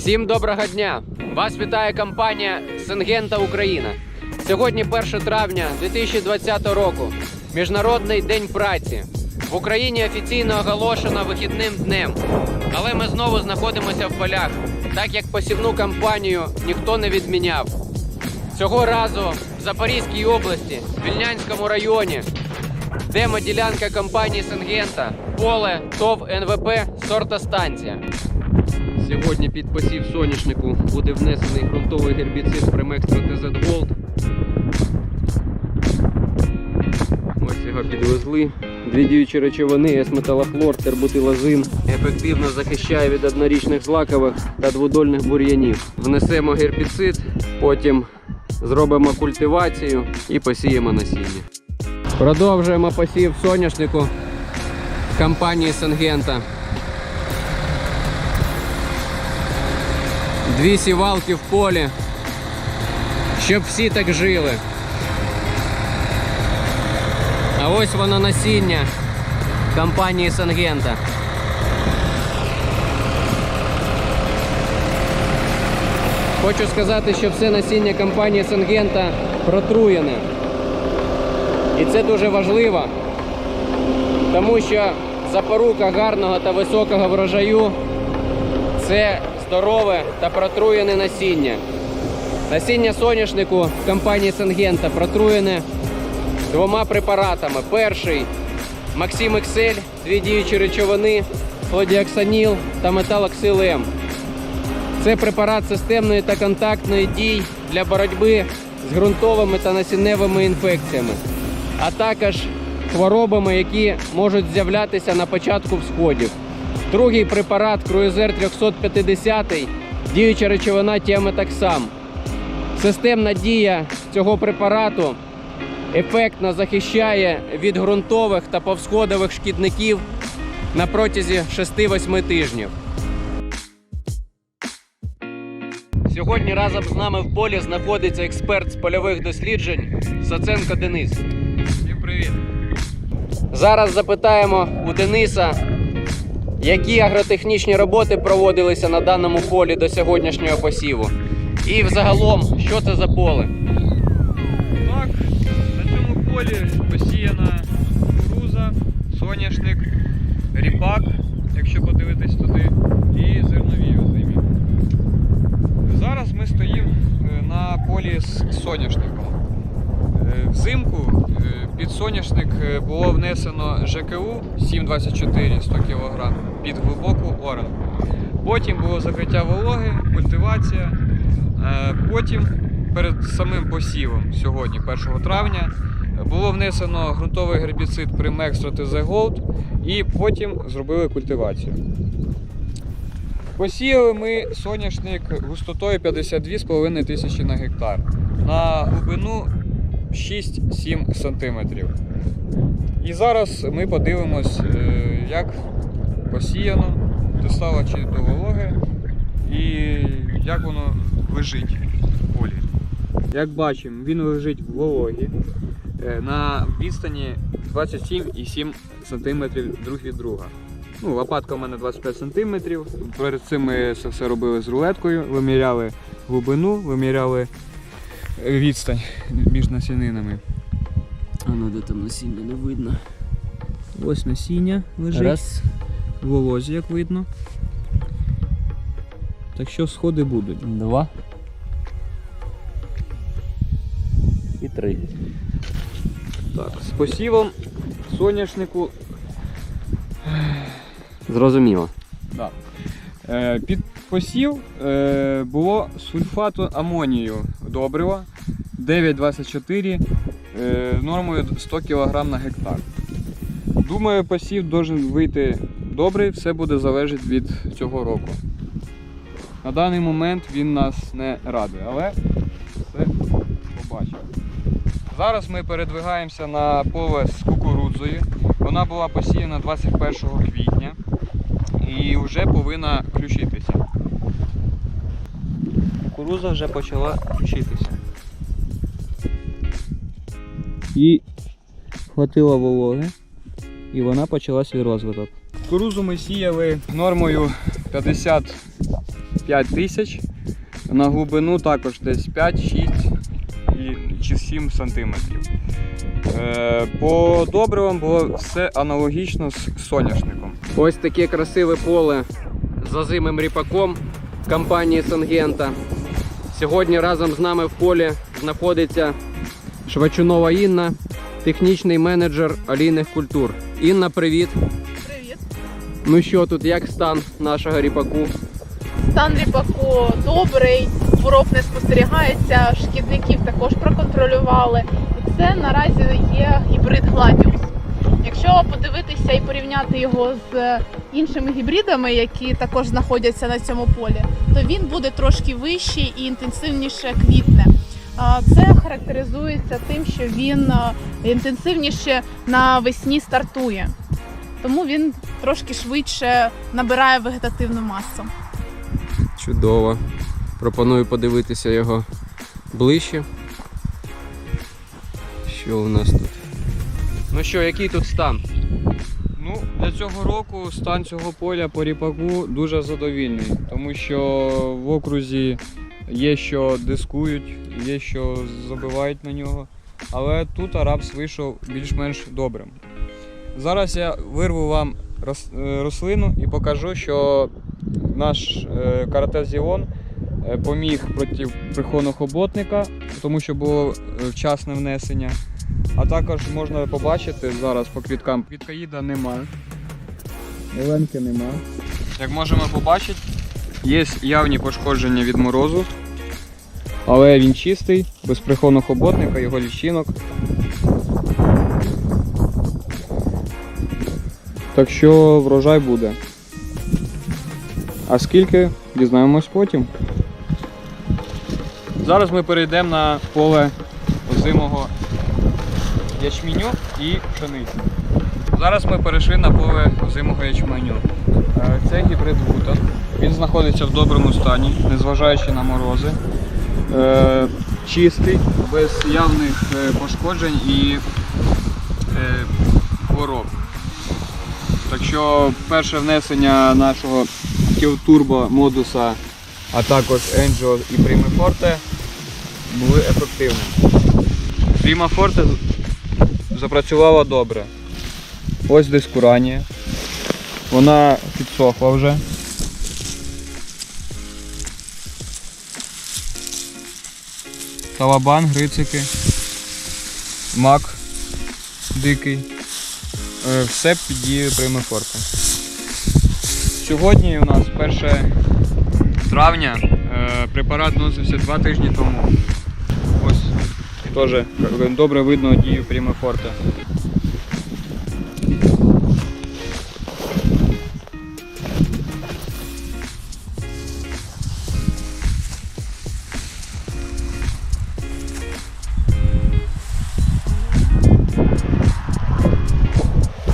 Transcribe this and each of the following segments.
Всім доброго дня! Вас вітає компанія Сингента Україна. Сьогодні 1 травня 2020 року. Міжнародний день праці. В Україні офіційно оголошено вихідним днем. Але ми знову знаходимося в полях, так як посівну кампанію ніхто не відміняв. Цього разу в Запорізькій області, в Вільнянському районі, демоділянка компанії Сингента, поле ТОВ НВП сортостанція. Сьогодні під посів соняшнику буде внесений ґрунтовий гербіцид Премекстра ТЗ Gold. Ось його підвезли. Дві діючі речовини, есметалохлор, тербутилазин. Ефективно захищає від однорічних злакових та дводольних бур'янів. Внесемо гербіцид, потім зробимо культивацію і посіємо насіння. Продовжуємо посів соняшнику компанії Сангента. Дві сівалки в полі, щоб всі так жили. А ось воно насіння компанії Сангента. Хочу сказати, що все насіння компанії Сангента протруєне. І це дуже важливо, тому що запорука гарного та високого врожаю це здорове та протруєне насіння. Насіння соняшнику компанії Сангента протруєне двома препаратами. Перший Максим Ексель, дві діючі речовини, флодіоксаніл та металоксил М. Це препарат системної та контактної дій для боротьби з ґрунтовими та насінневими інфекціями, а також хворобами, які можуть з'являтися на початку всходів. Другий препарат Круїзер 350, діюча речовина Тіаметаксам. Системна дія цього препарату ефектно захищає від ґрунтових та повсходових шкідників на протязі 6-8 тижнів. Сьогодні разом з нами в полі знаходиться експерт з польових досліджень Саценко Денис. Всім привіт! Зараз запитаємо у Дениса, які агротехнічні роботи проводилися на даному полі до сьогоднішнього посіву. І взагалом, що це за поле? Так, на цьому полі посіяна кукуруза, соняшник, ріпак, якщо подивитись туди, і зернові озимі. Зараз ми стоїмо е, на полі з соняшником. Е, Взимку е, під соняшник е, було внесено ЖКУ 724 100 кг під глибоку оранку. Потім було закриття вологи, культивація. Потім перед самим посівом сьогодні, 1 травня, було внесено ґрунтовий гербіцид Primextra TZ Gold і потім зробили культивацію. Посіяли ми соняшник густотою 52,5 тисячі на гектар на глибину 6-7 см. І зараз ми подивимось, е, як посіяно, достало чи до вологи і як воно лежить в полі. Як бачимо, він лежить в вологі е, на відстані 27,7 см друг від друга. Ну, лопатка у мене 25 см. Перед цим ми це все робили з рулеткою, виміряли глибину, виміряли відстань між насінинами. А ну де там насіння не видно. Ось насіння лежить Раз. в волозі, як видно. Так що сходи будуть. Два. І три. Так, з посівом соняшнику Зрозуміло. Да. Е, під посів е, було сульфату амонію добрива 9,24 е, нормою 100 кг на гектар. Думаю, посів должен вийти добрий, все буде залежати від цього року. На даний момент він нас не радує, але все побачимо. Зараз ми передвигаємося на поле з кукурудзою. Вона була посіяна 21 квітня і вже повинна включитися. Кукуруза вже почала включитися. І хватило вологи, і вона почала свій розвиток. Кукурузу ми сіяли нормою 50 5 тисяч. На глибину також десь 5-6 чи 7 сантиметрів. Е, По добривам було все аналогічно з соняшником. Ось таке красиве поле з озимим ріпаком компанії Сангента. Сьогодні разом з нами в полі знаходиться Швачунова Інна, технічний менеджер олійних культур. Інна, привіт. Привіт. Ну що тут, як стан нашого ріпаку? Стан ріпаку добрий, хвороб не спостерігається, шкідників також проконтролювали. Це наразі є гібрид Гладіус. Якщо подивитися і порівняти його з іншими гібридами, які також знаходяться на цьому полі, то він буде трошки вищий і інтенсивніше квітне. Це характеризується тим, що він інтенсивніше навесні стартує. Тому він трошки швидше набирає вегетативну масу. Чудово. Пропоную подивитися його ближче. Що у нас тут? Ну що, який тут стан? Ну, для цього року стан цього поля по ріпаку дуже задовільний, тому що в окрузі є що дискують, є що забивають на нього. Але тут арабс вийшов більш-менш добрим. Зараз я вирву вам е, рослину і покажу, що наш е, карате Зіон е, поміг проти прихону хоботника, тому що було вчасне внесення. А також можна побачити зараз по квіткам. Квіткоїда нема. Оленки нема. Як можемо побачити, є явні пошкодження від морозу. Але він чистий, без прихону хоботника, його лічинок. Так що врожай буде. А скільки, дізнаємось потім. Зараз ми перейдемо на поле озимого ячменю і пшениці. Зараз ми перейшли на поле озимого ячменю. Е, Це гібрид Вутон. Він знаходиться в доброму стані, незважаючи на морози. Е, Чистий, без явних е, пошкоджень і хвороб. Так що перше внесення нашого Turbo модуса, а також Angel і Prima Forte були ефективними. Prima Forte запрацювала добре. Ось дискуранія. Вона підсохла вже. Талабан, грицики, мак дикий. Е, Все під дією примифорта. Сьогодні у нас 1 травня. Е, Препарат носився два тижні тому. Ось теж добре видно дію примифорта.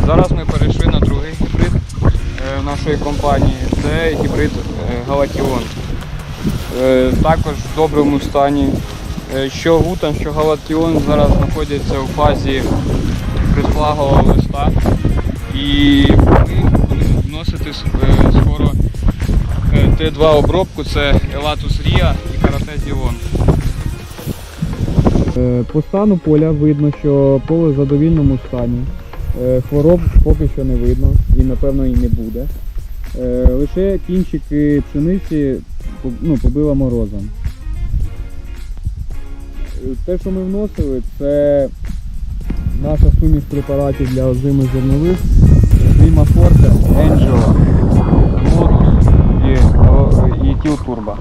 Зараз ми перейшли на другий гібрид е, нашої компанії. Це гібрид е, Галатіон. Е, Також в доброму стані. Е, Що Гутан, що Галатіон зараз знаходяться у фазі прислагового листа. І ми будемо вносити е, скоро е, Т2 обробку, це Elatus Ria і Karate Dion. Е, По стану поля видно, що поле в задовільному стані. Хвороб поки що не видно і напевно і не буде. Лише кінчики пшениці ну, побила морозом. Те, що ми вносили, це наша суміш препаратів для озимих зернових Зима Форте, Angelo, Modus і, і Тіл Turbo.